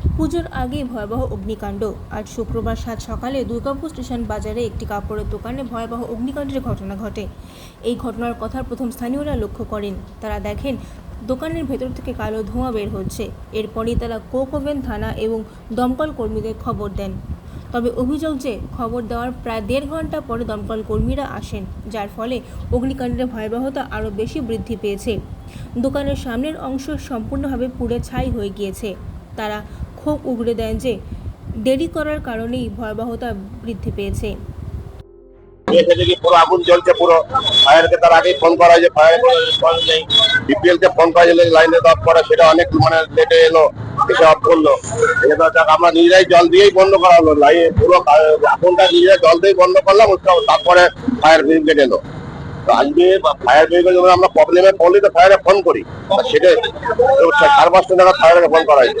পুজোর আগেই ভয়াবহ অগ্নিকাণ্ড। আজ শুক্রবার সাত সকালে দুর্গাপুর স্টেশন বাজারে একটি কাপড়ের দোকানে ভয়াবহ অগ্নিকাণ্ডের ঘটনা ঘটে। এই ঘটনার কথা প্রথম স্থানীয়রা লক্ষ্য করেন। তারা দেখেন, দোকানের ভেতর থেকে কালো ধোঁয়া বের হচ্ছে। এরপরই তারা কোকোভেন থানা এবং দমকল কর্মীদের খবর দেন। তবে অভিযোগ যে, খবর দেওয়ার প্রায় দেড় ঘণ্টা পরে দমকল কর্মীরা আসেন, যার ফলে অগ্নিকাণ্ডের ভয়াবহতা আরও বেশি বৃদ্ধি পেয়েছে। দোকানের সামনের অংশ সম্পূর্ণভাবে পুড়ে ছাই হয়ে গিয়েছে। তারা ক্ষোভ উগড়ে দেন যে দেরি করার কারণেই ভয়াবহতা বৃদ্ধি পেয়েছে। মানে আমরা নিজেরাই জল দিয়েই বন্ধ পুরো আগুনটা নিজেরা জল বন্ধ করলাম ফায়ার ফায়ার ফোন করি। সেটা সাড়ে পাঁচটা ফোন করা হয়েছে।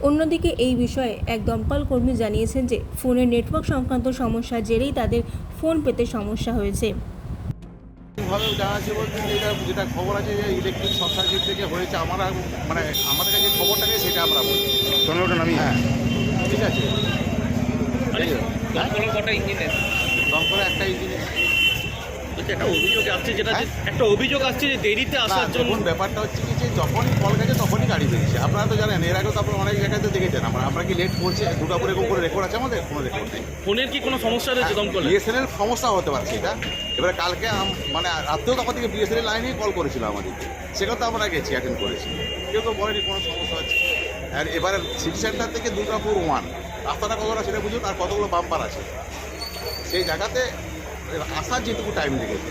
অন্যদিকে এই বিষয়ে এক দমকল কর্মী জানিয়েছেন যে ফোনের নেটওয়ার্ক সংক্রান্ত সমস্যার জেরেই তাদের ফোন পেতে সমস্যা হয়েছে। ভাবে বলতে যেটা খবর আছে যে ইলেকট্রিক শর্ট সার্কিট থেকে হয়েছে আমরা মানে আমাদের কাছে খবরটা নেই সেটা আমরা বলি হ্যাঁ। ঠিক আছে। ইঞ্জিনের দমকলে একটা ইঞ্জিন একটা অভিযোগ আসছে যেটা যে- একটা অভিযোগ আসছে যে দেরিতে আসার জন্য ব্যাপারটা হচ্ছে কি যে যখনই কল গেছে তখনই গাড়ি বেরিয়েছে। আপনারা তো জানেন এর আগেও তো আপনারা অনেক জায়গায় তো দেখেছেন। আমরা আমরা কি লেট করছে দুর্গাপুরে এরকম করে রেকর্ড আছে আমাদের? কোনো রেকর্ড নেই। ফোনের কি কোনো সমস্যা রয়েছে দমকলে? বিএসএনএল সমস্যা হতে পারছে এটা এবারে কালকে মানে রাত্রেও তখন থেকে বিএসএনএল লাইনেই কল করেছিল আমাদেরকে সেখানে তো আমরা গেছি অ্যাটেন্ড করেছি। কেউ তো বলেনি কোনো সমস্যা হচ্ছে। আর এবারে সিটি সেন্টার থেকে দুর্গাপুর ওয়ান রাস্তাটা কতটা সেটা বুঝুন আর কতগুলো বাম্পার আছে। সেই জায়গাতে আসার যেটুকু টাইম লেগেছে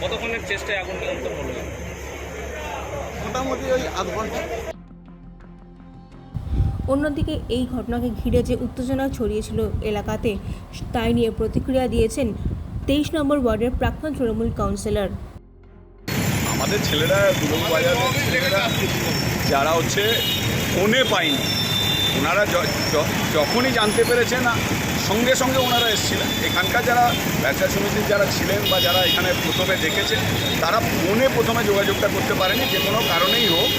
কতক্ষণের চেষ্টায় আগুন নিয়ন্ত্রণ হলো মোটামুটি ওই আধ ঘণ্টা। অন্যদিকে এই ঘটনাকে ঘিরে যে উত্তেজনা ছড়িয়েছিল এলাকাতে তাই নিয়ে প্রতিক্রিয়া দিয়েছেন তেইশ নম্বর ওয়ার্ডের প্রাক্তন তৃণমূল কাউন্সিলর। আমাদের ছেলেরা যারা হচ্ছে ফোনে পায়নি ওনারা যখনই জানতে পেরেছেন, সঙ্গে সঙ্গে ওনারা এসেছিলেন। এখানকার যারা ব্যবসা সমিতির যারা ছিলেন বা যারা এখানে প্রথমে দেখেছেন, তারা ফোনে প্রথমে যোগাযোগটা করতে পারেনি। যে কোনো কারণেই হোক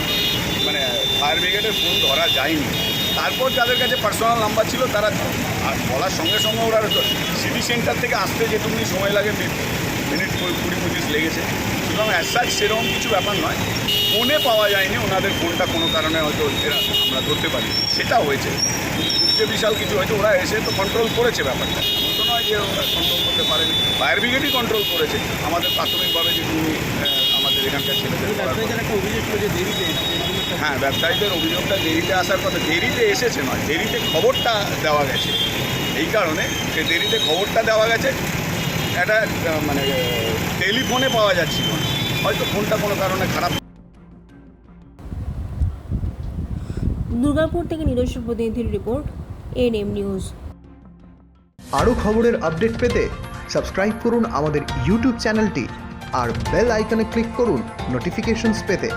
মানে ফায়ার ব্রিগেডের ফোন ধরা যায়নি। তারপর যাদের কাছে পার্সোনাল নাম্বার ছিল, তারা আর বলার সঙ্গে সঙ্গে ওরা সিটি সেন্টার থেকে আসতে যেটুকুনি সময় লাগে মিনিট কুড়ি কুড়ি পঁচিশ লেগেছে। সুতরাং অ্যাসাজ সেরকম কিছু ব্যাপার নয়। ফোনে পাওয়া যায়নি ওনাদের ফোনটা কোনো কারণে হয়তো এরা আমরা ধরতে পারি। সেটা হয়েছে। যে বিশাল কিছু হয়তো ওরা এসে তো কন্ট্রোল করেছে ব্যাপারটা। তো নয় যে ওরা কন্ট্রোল করতে পারেনি। ফায়ার ব্রিগেডই কন্ট্রোল করেছে। আমাদের প্রাথমিকভাবে যেটুকু আমাদের এখানকার ছেলেদের। হ্যাঁ ব্যবসায়ীদের অভিযোগটা দেরিতে আসার কথা। দেরিতে এসেছে নয় দেরিতে খবরটা দেওয়া গেছে। এই কারণে যে দেরিতে খবরটা দেওয়া গেছে একটা মানে টেলিফোনে পাওয়া যাচ্ছিল। না হয়তো ফোনটা কোনো কারণে খারাপ। দুর্গাপুর থেকে নিজস্ব প্রতিনিধির রিপোর্ট এনএম নিউজ। আরও খবরের আপডেট পেতে সাবস্ক্রাইব করুন আমাদের ইউটিউব চ্যানেলটি আর বেল আইকনে ক্লিক করুন নোটিফিকেশনস পেতে।